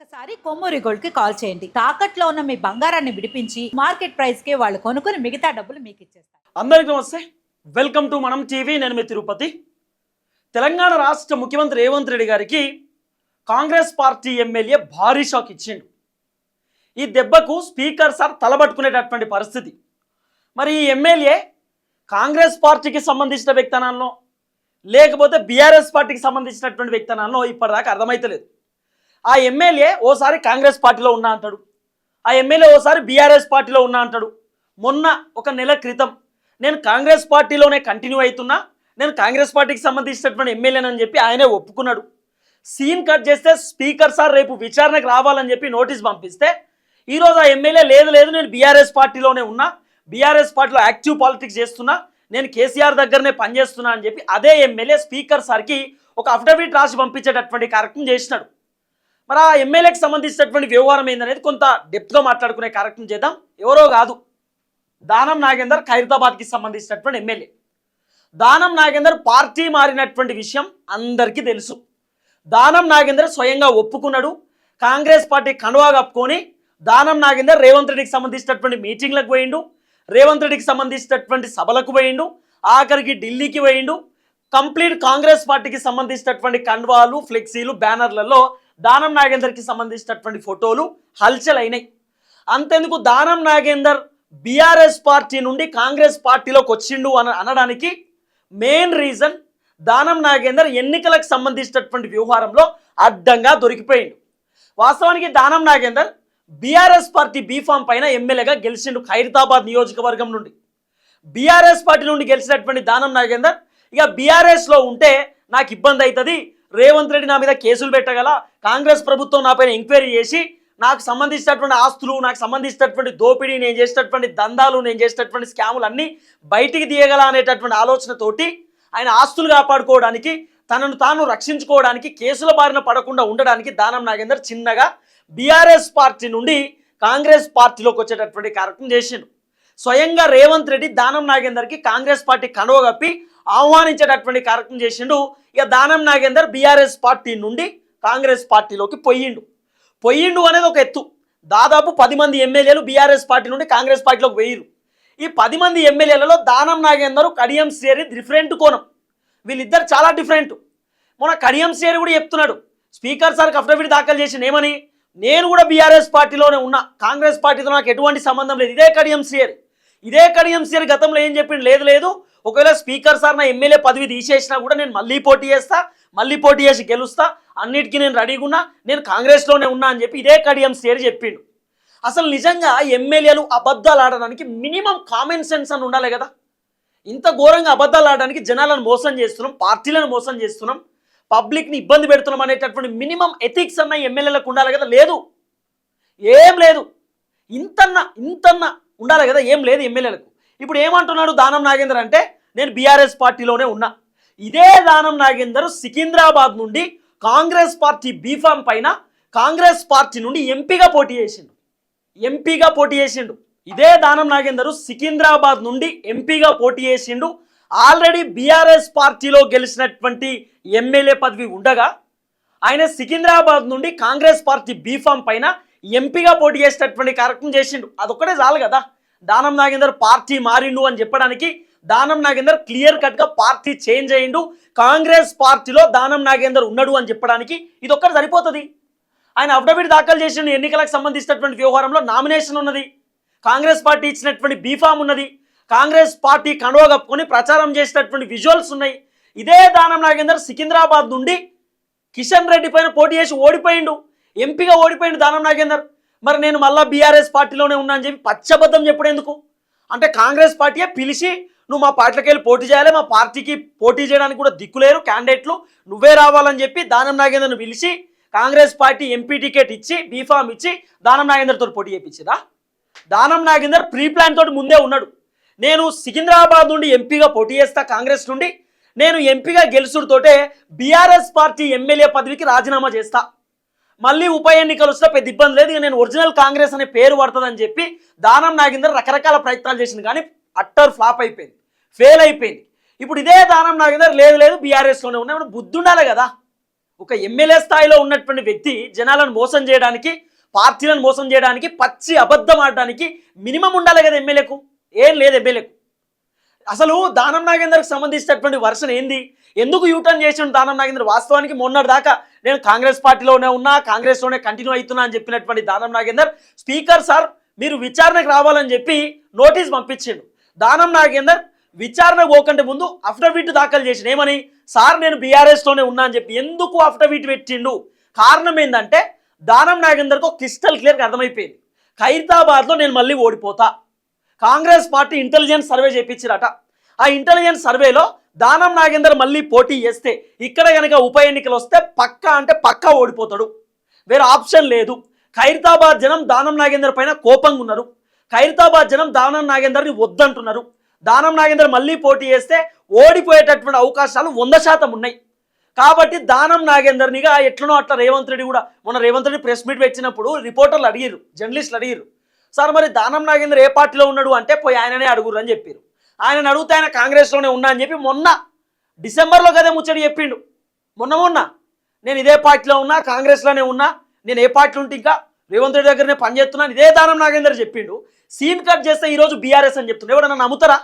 ఒక్కసారి కొమ్మూరి గోల్డ్కి కాల్ చేయండి. తాకట్లో ఉన్న మీ బంగారాన్ని విడిపించి మార్కెట్ ప్రైస్కి వాళ్ళు కొనుక్కుని మిగతా డబ్బులు మీకు ఇచ్చేస్తారు అందరికీ నమస్తే. Welcome to Manam TV. నేను మీ తిరుపతి. తెలంగాణ రాష్ట్ర ముఖ్యమంత్రి రేవంత్ రెడ్డి గారికి కాంగ్రెస్ పార్టీ ఎమ్మెల్యే భారీ షాక్ ఇచ్చిండు. ఈ దెబ్బకు స్పీకర్ సార్ తలబట్టుకునేటటువంటి పరిస్థితి. మరి ఈ ఎమ్మెల్యే కాంగ్రెస్ పార్టీకి సంబంధించిన వ్యక్తనాల్లో లేకపోతే బీఆర్ఎస్ పార్టీకి సంబంధించినటువంటి వ్యక్తనాల్లో ఇప్పటిదాకా అర్థమైతలేదు. ఆ ఎమ్మెల్యే ఓసారి కాంగ్రెస్ పార్టీలో ఉన్నా అంటాడు. ఆ ఎమ్మెల్యే ఓసారి బీఆర్ఎస్ పార్టీలో ఉన్నా అంటాడు. మొన్న ఒక నెల క్రితం నేను కాంగ్రెస్ పార్టీలోనే కంటిన్యూ అవుతున్నా నేను కాంగ్రెస్ పార్టీకి సంబంధించినటువంటి ఎమ్మెల్యేనని చెప్పి ఆయనే ఒప్పుకున్నాడు. సీన్ కట్ చేస్తే స్పీకర్ సార్ రేపు విచారణకు రావాలని చెప్పి నోటీస్ పంపిస్తే ఈరోజు ఆ ఎమ్మెల్యే లేదు లేదు నేను బీఆర్ఎస్ పార్టీలోనే ఉన్నా బీఆర్ఎస్ పార్టీలో యాక్టివ్ పాలిటిక్స్ చేస్తున్నా నేను కేసీఆర్ దగ్గరనే పనిచేస్తున్నా అని చెప్పి అదే ఎమ్మెల్యే స్పీకర్ సార్కి ఒక అఫిడవిట్ రాసి పంపించేటటువంటి కార్యక్రమం చేసినాడు. మరి ఆ ఎమ్మెల్యేకి సంబంధించినటువంటి వ్యవహారం ఏందనేది కొంత డెప్త్గా మాట్లాడుకునే కార్యక్రమం చేద్దాం. ఎవరో కాదు. దానం నాగేందర్ ఖైరతాబాద్కి సంబంధించినటువంటి ఎమ్మెల్యే. దానం నాగేందర్ పార్టీ మారినటువంటి విషయం అందరికీ తెలుసు. దానం నాగేందర్ స్వయంగా ఒప్పుకున్నాడు. కాంగ్రెస్ పార్టీ కండువా కప్పుకొని దానం నాగేందర్ రేవంత్ రెడ్డికి సంబంధించినటువంటి మీటింగ్లకు పోయిండు. రేవంత్ రెడ్డికి సంబంధించినటువంటి సభలకు పోయిండు. ఆఖరికి ఢిల్లీకి పోయిండు. కంప్లీట్ కాంగ్రెస్ పార్టీకి సంబంధించినటువంటి కండువాలు ఫ్లెక్సీలు బ్యానర్లలో దానం నాగేందర్కి సంబంధించినటువంటి ఫోటోలు హల్చల్ అయినాయి అంతెందుకు దానం నాగేందర్ బీఆర్ఎస్ పార్టీ నుండి కాంగ్రెస్ పార్టీలోకి వచ్చిండు అని అనడానికి మెయిన్ రీజన్ దానం నాగేందర్ ఎన్నికలకు సంబంధించినటువంటి వ్యవహారంలో అడ్డంగా దొరికిపోయిండు. వాస్తవానికి Danam Nagender BRS party B form పైన ఎమ్మెల్యేగా గెలిచిండు ఖైరతాబాద్ నియోజకవర్గం నుండి. బీఆర్ఎస్ పార్టీ నుండి గెలిచినటువంటి దానం నాగేందర్ ఇక బీఆర్ఎస్లో ఉంటే నాకు ఇబ్బంది అవుతుంది రేవంత్ రెడ్డి నా మీద కేసులు పెట్టగల? కాంగ్రెస్ ప్రభుత్వం నా పైన ఎంక్వైరీ చేసి నాకు సంబంధించినటువంటి ఆస్తులు నాకు సంబంధించినటువంటి దోపిడీ నేను చేసినటువంటి దందాలు నేను చేసినటువంటి స్కాములు అన్నీ బయటికి తీయగల అనేటటువంటి ఆలోచనతోటి ఆయన ఆస్తులు కాపాడుకోవడానికి తనను తాను రక్షించుకోవడానికి కేసుల బారిన పడకుండా ఉండడానికి దానం నాగేందర్ చిన్నగా బీఆర్ఎస్ పార్టీ నుండి కాంగ్రెస్ పార్టీలోకి వచ్చేటటువంటి కార్యక్రమం చేసిండు. స్వయంగా రేవంత్ రెడ్డి దానం నాగేందర్కి కాంగ్రెస్ పార్టీ కనువ కప్పి ఆహ్వానించేటటువంటి కార్యక్రమం చేసిండు ఇక దానం నాగేందర్ బీఆర్ఎస్ పార్టీ నుండి కాంగ్రెస్ పార్టీలోకి పొయ్యిండు పొయ్యిండు అనేది ఒక ఎత్తు. దాదాపు పది మంది ఎమ్మెల్యేలు బీఆర్ఎస్ పార్టీ నుండి కాంగ్రెస్ పార్టీలోకి వెయ్యరు ఈ పది మంది ఎమ్మెల్యేలలో దానం నాగేందర్ కడియం సేరి డిఫరెంట్ కోణం. వీళ్ళిద్దరు చాలా డిఫరెంట్ మొన్న కడియం సేరి కూడా చెప్తున్నాడు స్పీకర్ సార్కి అఫిడవిట్ దాఖలు చేసిన ఏమని? నేను కూడా బీఆర్ఎస్ పార్టీలోనే ఉన్నా. కాంగ్రెస్ పార్టీతో నాకు ఎటువంటి సంబంధం లేదు. ఇదే కడియం సేరి ఇదే కడియం సేరి గతంలో ఏం చెప్పిండు? లేదు లేదు. ఒకవేళ స్పీకర్ సార్ నా ఎమ్మెల్యే పదవి తీసేసినా కూడా నేను మళ్ళీ పోటీ చేస్తా మళ్ళీ పోటీ చేసి గెలుస్తా అన్నిటికీ నేను రెడీగా ఉన్నా నేను కాంగ్రెస్లోనే ఉన్నా అని చెప్పి ఇదే కడియం సేర్ చెప్పిండు. అసలు నిజంగా ఎమ్మెల్యేలు అబద్ధాలు ఆడడానికి మినిమం కామన్ సెన్స్ అని ఉండాలి కదా. ఇంత ఘోరంగా అబద్ధాలు ఆడడానికి జనాలను మోసం చేస్తున్నాం పార్టీలను మోసం చేస్తున్నాం పబ్లిక్ని ఇబ్బంది పెడుతున్నాం అనేటటువంటి మినిమం ఎథిక్స్ అన్న ఎమ్మెల్యేలకు ఉండాలి కదా? లేదు. ఏం లేదు. ఇంతన్నా ఇంతన్నా ఉండాలి కదా? ఏం లేదు ఎమ్మెల్యేలకు. ఇప్పుడు ఏమంటున్నాడు దానం నాగేందర్ అంటే నేను బీఆర్ఎస్ పార్టీలోనే ఉన్నా. ఇదే దానం నాగేందర్ సికింద్రాబాద్ నుండి కాంగ్రెస్ పార్టీ బీఫామ్ పైన కాంగ్రెస్ పార్టీ నుండి ఎంపీగా పోటీ చేసిండు. ఎంపీగా పోటీ చేసిండు. ఇదే దానం నాగేందర్ సికింద్రాబాద్ నుండి ఎంపీగా పోటీ చేసిండు. ఆల్రెడీ బీఆర్ఎస్ పార్టీలో గెలిచినటువంటి ఎమ్మెల్యే పదవి ఉండగా ఆయన సికింద్రాబాద్ నుండి కాంగ్రెస్ పార్టీ బీఫామ్ పైన ఎంపీగా పోటీ చేసేటటువంటి కార్యక్రమం చేసిండు. అదొక్కటే చాలు కదా. దానం నాగేందర్ పార్టీ మారిండు అని చెప్పడానికి దానం నాగేందర్ క్లియర్ కట్గా పార్టీ చేంజ్ అయ్యిండు. కాంగ్రెస్ పార్టీలో దానం నాగేందర్ ఉన్నాడు అని చెప్పడానికి ఇది ఒక్కటి సరిపోతుంది. ఆయన అఫిడవిట్ దాఖలు చేసిన ఎన్నికలకు సంబంధించినటువంటి వ్యవహారంలో నామినేషన్ ఉన్నది. కాంగ్రెస్ పార్టీ ఇచ్చినటువంటి బీఫామ్ ఉన్నది. కాంగ్రెస్ పార్టీ కండువా కప్పుకొని ప్రచారం చేసినటువంటి విజువల్స్ ఉన్నాయి. ఇదే దానం నాగేందర్ సికింద్రాబాద్ నుండి కిషన్ రెడ్డి పైన పోటీ చేసి ఓడిపోయిండు. ఎంపీగా ఓడిపోయిండు దానం నాగేందర్. మరి నేను మళ్ళా బీఆర్ఎస్ పార్టీలోనే ఉన్నా అని చెప్పి పచ్చబద్ధం చెప్పడేందుకు అంటే కాంగ్రెస్ పార్టీయే పిలిచి నువ్వు మా పార్టీకి వెళ్ళి పోటీ చేయాలి మా పార్టీకి పోటీ చేయడానికి కూడా దిక్కులేరు క్యాండిడేట్లు నువ్వే రావాలని చెప్పి దానం నాగేందర్ను పిలిచి కాంగ్రెస్ పార్టీ ఎంపీ టికెట్ ఇచ్చి బీఫామ్ ఇచ్చి దానం నాగేందర్తో పోటీ చేయించిందా దానం నాగేందర్ ప్రీ ప్లాన్ తోటి ముందే ఉన్నాడు. నేను సికింద్రాబాద్ నుండి ఎంపీగా పోటీ చేస్తా కాంగ్రెస్ నుండి నేను ఎంపీగా గెలుచుడుతోటే బీఆర్ఎస్ పార్టీ ఎమ్మెల్యే పదవికి రాజీనామా చేస్తా. మళ్ళీ ఉప ఎన్నికలు వస్తే పెద్ద ఇబ్బంది లేదు. నేను ఒరిజినల్ కాంగ్రెస్ అనే పేరు పడుతుందని చెప్పి దానం నాగేందర్ రకరకాల ప్రయత్నాలు చేసింది కానీ అట్టర్ ఫ్లాప్ అయిపోయింది. ఫెయిల్ అయిపోయింది. ఇప్పుడు ఇదే దానం నాగేందర్ లేదు లేదు బీఆర్ఎస్లోనే ఉన్నాయి బుద్ధి ఉండాలి కదా. ఒక ఎమ్మెల్యే స్థాయిలో ఉన్నటువంటి వ్యక్తి జనాలను మోసం చేయడానికి పార్టీలను మోసం చేయడానికి పచ్చి అబద్ధం ఆడడానికి మినిమం ఉండాలి కదా ఎమ్మెల్యేకు. ఏం లేదు ఎమ్మెల్యేకు. అసలు దానం నాగేందర్కి సంబంధించినటువంటి వర్షన్ ఏంది? ఎందుకు యూటర్న్ చేసిన దానం నాగేందర్? వాస్తవానికి మొన్నటి దాకా నేను కాంగ్రెస్ పార్టీలోనే ఉన్నా కాంగ్రెస్లోనే కంటిన్యూ అవుతున్నా అని చెప్పినటువంటి దానం నాగేందర్ స్పీకర్ సార్ మీరు విచారణకు రావాలని చెప్పి నోటీస్ పంపించిండు. దానం నాగేందర్ విచారణ పోకంటే ముందు అఫిడవిట్ దాఖలు చేసిన ఏమని? సార్ నేను బీఆర్ఎస్లోనే ఉన్నా అని చెప్పి ఎందుకు అఫిడవిట్ పెట్టిండు? కారణం ఏంటంటే దానం నాగేందర్కు క్రిస్టల్ క్లియర్గా అర్థమైపోయింది. ఖైరతాబాద్లో నేను మళ్ళీ ఓడిపోతా. కాంగ్రెస్ పార్టీ ఇంటెలిజెన్స్ సర్వే చేయించారట ఆ ఇంటెలిజెన్స్ సర్వేలో దానం నాగేందర్ మళ్ళీ పోటీ చేస్తే ఇక్కడ కనుక ఉప ఎన్నికలు వస్తే పక్కా అంటే పక్కా ఓడిపోతాడు. వేరే ఆప్షన్ లేదు. ఖైరతాబాద్ జనం దానం నాగేందర్ పైన కోపంగా ఉన్నారు. ఖైరతాబాద్ జనం దానం నాగేందర్ని వద్దంటున్నారు. దానం నాగేందర్ మళ్ళీ పోటీ చేస్తే ఓడిపోయేటటువంటి అవకాశాలు వంద శాతం ఉన్నాయి. కాబట్టి దానం నాగేందర్నిగా ఎట్లనో అట్లా రేవంత్ రెడ్డి కూడా మొన్న రేవంత్ రెడ్డి ప్రెస్ మీట్ పెట్టినప్పుడు రిపోర్టర్లు అడిగారు జర్నలిస్టులు అడిగారు సార్ మరి దానం నాగేందర్ ఏ పార్టీలో ఉన్నాడు అంటే పోయి ఆయననే అడుగురు అని చెప్పారు ఆయన అడిగితే ఆయన కాంగ్రెస్లోనే ఉన్నా అని చెప్పి మొన్న డిసెంబర్లో కదే ముచ్చడి చెప్పిండు. మొన్న మొన్న. నేను ఇదే పార్టీలో ఉన్నా కాంగ్రెస్లోనే ఉన్నా నేను ఏ పార్టీలో ఉంటే ఇంకా రేవంత్ రెడ్డి దగ్గరనే పనిచేస్తున్నాను ఇదే దానం నాగేందర్ చెప్పిండు. సీన్ కట్ చేస్తే ఈరోజు బీఆర్ఎస్ అని చెప్తుండే ఎవడన్నా నమ్ముతారా?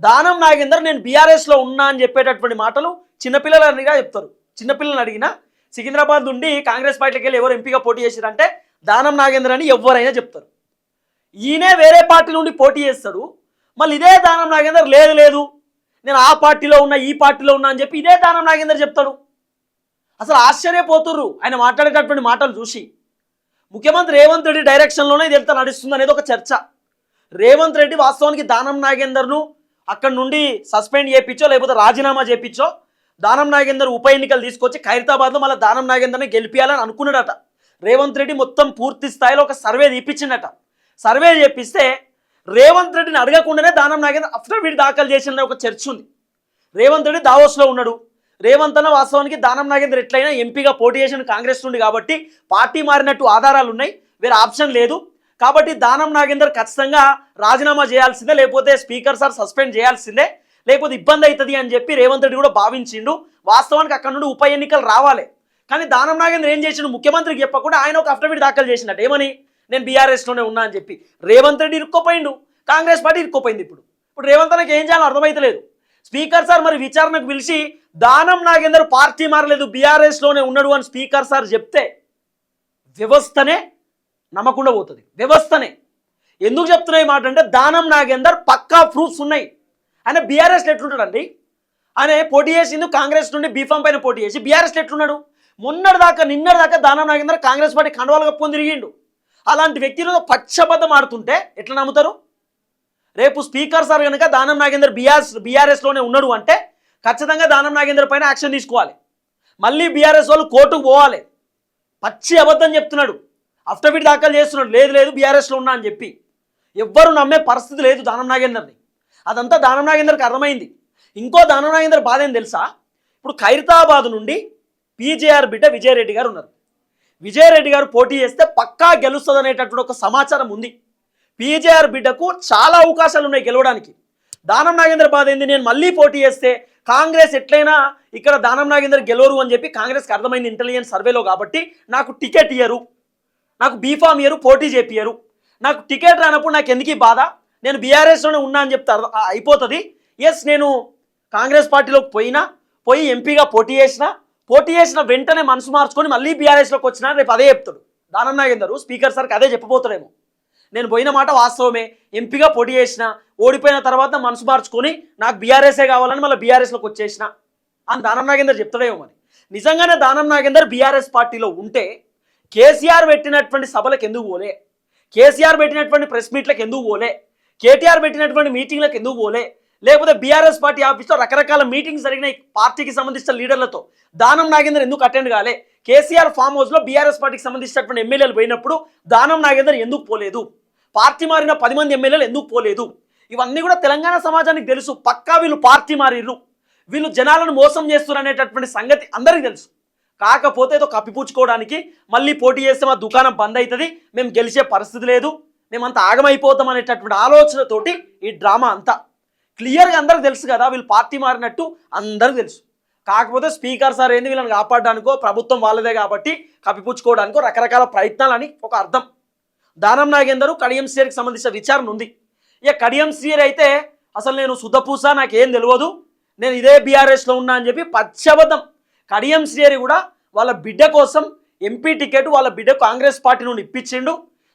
దానం నాగేందర్ నేను బీఆర్ఎస్లో ఉన్నా అని చెప్పేటటువంటి మాటలు చిన్నపిల్లలనిగా చెప్తారు. చిన్నపిల్లల్ని అడిగినా సికింద్రాబాద్ నుండి కాంగ్రెస్ పార్టీకి వెళ్ళి ఎవరు ఎంపీగా పోటీ చేశారంటే దానం నాగేందర్ అని ఎవరైనా చెప్తారు. ఈయనే వేరే పార్టీ నుండి పోటీ చేస్తాడు. మళ్ళీ ఇదే దానం నాగేందర్ లేదు లేదు. నేను ఆ పార్టీలో ఉన్నా ఈ పార్టీలో ఉన్నా అని చెప్పి ఇదే దానం నాగేందర్ చెప్తాడు. అసలు ఆశ్చర్యపోతుర్రు. ఆయన మాట్లాడేటటువంటి మాటలు చూసి. ముఖ్యమంత్రి రేవంత్ రెడ్డి డైరెక్షన్లోనే ఇది ఎంత నడుస్తుంది అనేది ఒక చర్చ. రేవంత్ రెడ్డి వాస్తవానికి దానం నాగేందర్ను అక్కడి నుండి సస్పెండ్ చేయించో లేకపోతే రాజీనామా చేయించో దానం నాగేందర్ ఉప ఎన్నికలు తీసుకొచ్చి ఖైరతాబాద్లో మళ్ళీ దానం నాగేందర్ని గెలిపియాలని అనుకున్నాడట. రేవంత్ రెడ్డి మొత్తం పూర్తి స్థాయిలో ఒక సర్వే తీపించిండట సర్వే చేపిస్తే రేవంత్ రెడ్డిని అడగకుండానే దానం నాగేంద్ర అఫ్టర్ వీడు దాఖలు చేసిన ఒక చర్చ ఉంది. రేవంత్ రెడ్డి దావోస్లో ఉన్నాడు. రేవంత్ అన్న వాస్తవానికి దానం నాగేందర్ ఎట్లయినా ఎంపీగా పోటీ చేసిన కాంగ్రెస్ నుండి కాబట్టి పార్టీ మారినట్టు ఆధారాలు ఉన్నాయి. వేరే ఆప్షన్ లేదు. కాబట్టి దానం నాగేందర్ ఖచ్చితంగా రాజీనామా చేయాల్సిందే. లేకపోతే స్పీకర్ సార్ సస్పెండ్ చేయాల్సిందే. లేకపోతే ఇబ్బంది అవుతుంది అని చెప్పి రేవంత్ రెడ్డి కూడా భావించిండు. వాస్తవానికి అక్కడ నుండి ఉప ఎన్నికలు రావాలి. కానీ దానం నాగేంద్ర ఏం చేసిండు? ముఖ్యమంత్రికి చెప్పకుండా ఆయన ఒక అఫిడవిట్ దాఖలు చేసినట్టు ఏమని? నేను బీఆర్ఎస్లోనే ఉన్నా అని చెప్పి. రేవంత్ రెడ్డి ఇరుక్కోపోయిండు. కాంగ్రెస్ పార్టీ ఇరుక్కోపోయింది ఇప్పుడు. ఇప్పుడు రేవంత్ నాకు ఏం చేయాలో అర్థమైతలేదు. స్పీకర్ సార్ మరి విచారణకు పిలిచి దానం నాగేందర్ పార్టీ మారలేదు బీఆర్ఎస్లోనే ఉన్నాడు అని స్పీకర్ సార్ చెప్తే వ్యవస్థనే నమ్మకుండా పోతుంది. వ్యవస్థనే. ఎందుకు చెప్తున్నా ఈ మాట అంటే దానం నాగేందర్ పక్కా ప్రూఫ్స్ ఉన్నాయి. ఆయన బీఆర్ఎస్లో ఎట్లుంటాడండి? ఆయన పోటీ చేసింది కాంగ్రెస్ నుండి బీఫామ్ పైన పోటీ చేసి బీఆర్ఎస్లో ఎట్లున్నాడు? మొన్నటిదాకా దాకా దాకా దానం నాగేందర్ కాంగ్రెస్ పార్టీ కండవాలు కప్పుకొని తిరిగిండు. అలాంటి వ్యక్తిలో పచ్చబద్ధం ఆడుతుంటే ఎట్లా నమ్ముతారు? రేపు స్పీకర్ సార్ కనుక దానం నాగేందర్ బీఆర్ఎస్ బీఆర్ఎస్లోనే ఉన్నాడు అంటే ఖచ్చితంగా దానం నాగేందర్ పైన యాక్షన్ తీసుకోవాలి. మళ్ళీ బీఆర్ఎస్ వాళ్ళు కోర్టుకు పోవాలి. పచ్చి అబద్ధం చెప్తున్నాడు. అఫిడవిట్ దాఖలు చేస్తున్నాడు. లేదు లేదు బీఆర్ఎస్లో ఉన్నా అని చెప్పి. ఎవ్వరు నమ్మే పరిస్థితి లేదు దానం నాగేందర్ని. అదంతా దానం నాగేందర్కి అర్థమైంది. ఇంకో దానం నాగేందర్ బాధ ఏం తెలుసా? ఇప్పుడు ఖైరతాబాద్ నుండి పీజేఆర్ బిడ్డ విజయరెడ్డి గారు ఉన్నారు. విజయరెడ్డి గారు పోటీ చేస్తే పక్కా గెలుస్తుంది అనేటటువంటి ఒక సమాచారం ఉంది. పీజేఆర్ బిడ్డకు చాలా అవకాశాలు ఉన్నాయి గెలవడానికి. దానం నాగేంద్ర బాధ ఏంది? నేను మళ్ళీ పోటీ చేస్తే కాంగ్రెస్ ఎట్లయినా ఇక్కడ దానం నాగేందర్ గెలవరు అని చెప్పి కాంగ్రెస్కి అర్థమైంది ఇంటెలిజెన్స్ సర్వేలో కాబట్టి నాకు టికెట్ ఇయ్యరు. నాకు బీఫామ్ ఇయ్యరు పోటీ చేపియరు నాకు టికెట్ రానప్పుడు నాకు ఎందుకు బాధ? నేను బీఆర్ఎస్లోనే ఉన్నా అని చెప్తే అయిపోతుంది. ఎస్ నేను కాంగ్రెస్ పార్టీలోకి పోయినా పోయి ఎంపీగా పోటీ చేసినా పోటీ చేసిన వెంటనే మనసు మార్చుకొని మళ్ళీ బీఆర్ఎస్లోకి వచ్చినా రేపు అదే చెప్తాడు. దానం నాగేందరు స్పీకర్ సార్కి అదే చెప్పబోతాడేమో నేను పోయిన మాట వాస్తవమే. ఎంపీగా పోటీ చేసిన ఓడిపోయిన తర్వాత మనసు మార్చుకొని నాకు బీఆర్ఎస్ఏ కావాలని మళ్ళీ బీఆర్ఎస్లోకి వచ్చేసిన అని దానం నాగేందర్ చెప్తాడేమో మరి. నిజంగానే దానం నాగేందర్ బీఆర్ఎస్ పార్టీలో ఉంటే కేసీఆర్ పెట్టినటువంటి సభలకు ఎందుకు పోలే? కేసీఆర్ పెట్టినటువంటి ప్రెస్ మీట్లకు ఎందుకు పోలే? కేటీఆర్ పెట్టినటువంటి మీటింగ్లకు ఎందుకు పోలే? లేకపోతే బీఆర్ఎస్ పార్టీ ఆఫీస్లో రకరకాల మీటింగ్స్ జరిగినాయి పార్టీకి సంబంధించిన లీడర్లతో. దానం నాగేందర్ ఎందుకు అటెండ్ కాలే? కేసీఆర్ ఫామ్ హౌస్లో బీఆర్ఎస్ పార్టీకి సంబంధించినటువంటి ఎమ్మెల్యేలు పోయినప్పుడు దానం నాగేందర్ ఎందుకు పోలేదు? పార్టీ మారిన పది మంది ఎమ్మెల్యేలు ఎందుకు పోలేదు? ఇవన్నీ కూడా తెలంగాణ సమాజానికి తెలుసు. పక్కా వీళ్ళు పార్టీ మారిర్రు. వీళ్ళు జనాలను మోసం చేస్తున్నారు అనేటటువంటి సంగతి అందరికీ తెలుసు. కాకపోతే ఏదో కప్పిపుచ్చుకోవడానికి మళ్ళీ పోటీ చేస్తే మా దుకాణం బంద్ అవుతుంది మేము గెలిచే పరిస్థితి లేదు. మేమంతా ఆగమైపోతాం అనేటటువంటి ఆలోచనతోటి ఈ డ్రామా అంతా. క్లియర్గా అందరికి తెలుసు కదా వీళ్ళు పార్టీ మారినట్టు అందరికి తెలుసు. కాకపోతే స్పీకర్ సార్ ఏంది వీళ్ళని కాపాడడానికో ప్రభుత్వం వాళ్ళదే కాబట్టి కప్పిపుచ్చుకోవడానికో రకరకాల ప్రయత్నాలని ఒక అర్థం. దానం నాగేందరు కడియం సీఆర్కి సంబంధించిన విచారణ ఉంది. ఇక కడియం సీఆర్ అయితే అసలు నేను సుధపూస నాకేం తెలియదు. నేను ఇదే బీఆర్ఎస్లో ఉన్నా అని చెప్పి పచ్చబద్ధం. కడియం శ్రీహరి కూడా వాళ్ళ బిడ్డ కోసం ఎంపీ టికెట్ వాళ్ళ బిడ్డ కాంగ్రెస్ పార్టీ నుండి ఇప్పించిండు.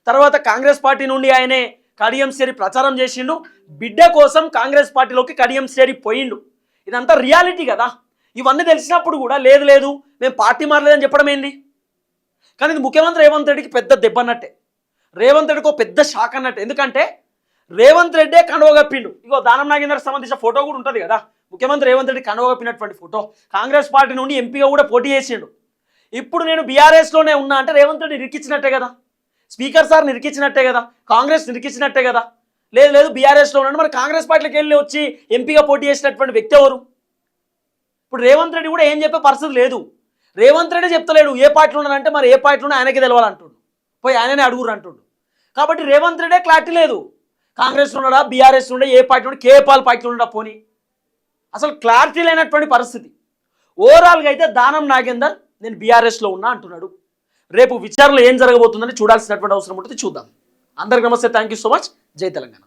తర్వాత కాంగ్రెస్ పార్టీ నుండి ఆయనే కడియం శ్రీ ప్రచారం చేసిండు. బిడ్డ కోసం కాంగ్రెస్ పార్టీలోకి కడియం శ్రీ పోయిండు. ఇదంతా రియాలిటీ కదా. ఇవన్నీ తెలిసినప్పుడు కూడా లేదు లేదు మేము పార్టీ మారలేదని చెప్పడం ఏంది? కానీ ఇది ముఖ్యమంత్రి రేవంత్ రెడ్డికి పెద్ద దెబ్బ అన్నట్టే. రేవంత్ రెడ్డికి ఒక పెద్ద షాక్ అన్నట్టు. ఎందుకంటే రేవంత్ రెడ్డే కండువ కప్పిండు. ఇగో దానం నాగేందర్ సంబంధించిన ఫోటో కూడా ఉంటుంది కదా. ముఖ్యమంత్రి రేవంత్ రెడ్డి కండువ కప్పినటువంటి ఫోటో. కాంగ్రెస్ పార్టీ నుండి ఎంపీగా కూడా పోటీ చేసిండు. ఇప్పుడు నేను బీఆర్ఎస్లోనే ఉన్నా అంటే రేవంత్ రెడ్డి నిరికిచ్చినట్టే కదా. స్పీకర్ సార్ నిరికిచ్చినట్టే కదా కాంగ్రెస్ నిరికించినట్టే కదా. లేదు లేదు బీఆర్ఎస్లో ఉన్నాడు. మరి కాంగ్రెస్ పార్టీకి వెళ్ళి వచ్చి ఎంపీగా పోటీ చేసినటువంటి వ్యక్తి ఎవరు? ఇప్పుడు రేవంత్ రెడ్డి కూడా ఏం చెప్పే పరిస్థితి లేదు. రేవంత్ రెడ్డి చెప్తలేడు ఏ పార్టీలో ఉన్నాడంటే మరి ఏ పార్టీలో ఆయనకి తెలవాలంటుండు పోయి ఆయననే అడుగురు అంటుండు. కాబట్టి రేవంత్ రెడ్డే క్లారిటీ లేదు. కాంగ్రెస్ ఉన్నాడా బీఆర్ఎస్ ఉండే ఏ పార్టీ ఉండే కేపాల్ పార్టీలో ఉన్నాడా పోనీ. అసలు క్లారిటీ లేనటువంటి పరిస్థితి. ఓవరాల్గా అయితే దానం నాగేందర్ నేను బీఆర్ఎస్లో ఉన్నా అంటున్నాడు. రేపు విచారణలో ఏం జరగబోతుందని చూడాల్సినటువంటి అవసరం ఉంటుంది. చూద్దాం. అందరికి నమస్తే. థ్యాంక్ యూ సో మచ్ జై తెలంగాణ.